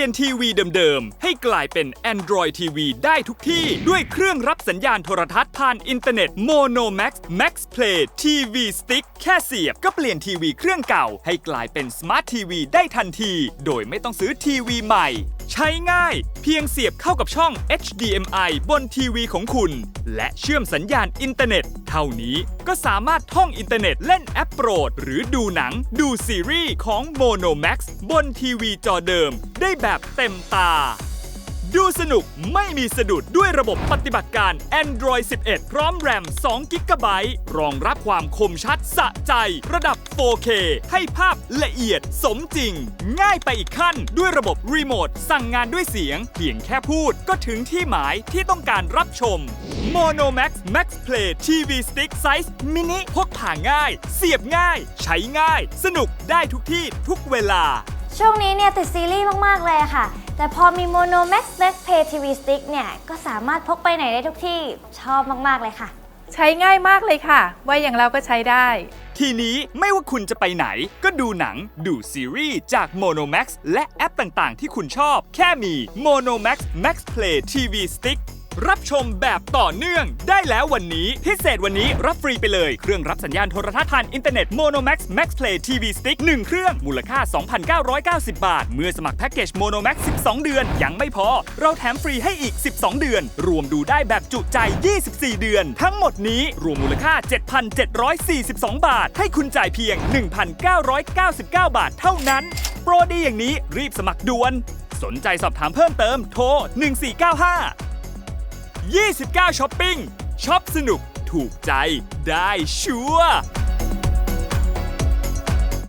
ลี่ยนทีวีเดิมๆ ให้กลายเป็น Android TV ได้ทุกที่ ด้วยเครื่องรับสัญญาณโทรทัศน์ผ่านอินเทอร์เน็ต Mono Max Max Play TV Stick แค่เสียบก็เปลี่ยนทีวีเครื่องเก่า ให้กลายเป็นสมาร์ททีวีได้ทันที โดยไม่ต้องซื้อทีวีใหม่ ใช้ง่าย เพียงเสียบเข้ากับช่อง HDMI บนทีวีของคุณ และเชื่อมสัญญาณอินเทอร์เน็ต เท่านี้ก็สามารถท่องอินเทอร์เน็ตเล่นแอปโปรด หรือดูหนังดูซีรีส์ของ Mono Max บนทีวีจอเดิม ได้แบบเต็มตา ดูสนุกไม่มีสะดุดด้วยระบบปฏิบัติการ Android 11 พร้อมแรม2 g b รองรับความคมชัดสะใจ ระดับ 4K ให้ภาพละเอียดสมจริง ง่ายไปอีกขั้นด้วยระบบรีโมทสั่งงานด้วยเสียง เพียงแค่พูดก็ถึงที่หมายที่ต้องการรับชม Mono Max Max Play TV Stick Size Mini พกพาง่าย เสียบง่าย ใช้ง่าย สนุกได้ทุกที่ทุกเวลา ช่วงนี้เนี่ยติดซีรีส์มาก ๆ เลยอะค่ะ แต่พอมี Mono Max Max Play TV Stick เนี่ย ก็สามารถพกไปไหนได้ทุกที่ชอบมาก ๆ เลยค่ะ ใช้ง่ายมากเลยค่ะวัยอย่างเราก็ใช้ได้ ทีนี้ไม่ว่าคุณจะไปไหน ก็ดูหนัง ดูซีรีส์จาก Monomax และแอปต่างๆ ที่คุณชอบ แค่มี Monomax Max Play TV Stick รับชมแบบต่อเนื่อง ได้แล้ววันนี้ พิเศษวันนี้รับฟรีไปเลย เครื่องรับสัญญาณโทรทัศน์ผ่านอินเทอร์เน็ต Monomax Max Play TV Stick 1 เครื่องมูลค่า 2,990 บาท เมื่อสมัครแพ็กเกจ Monomax 12 เดือน ยังไม่พอ เราแถมฟรีให้อีก 12 เดือน รวมดูได้แบบจุใจ 24 เดือน ทั้งหมดนี้รวมมูลค่า 7,742 บาท ให้คุณจ่ายเพียง 1,999 บาทเท่านั้น โปรดีอย่างนี้รีบสมัครด่วน สนใจสอบถามเพิ่มเติมโทร 1495 29ช้อปปิ้งช็อปสนุกถูกใจได้ชัวร์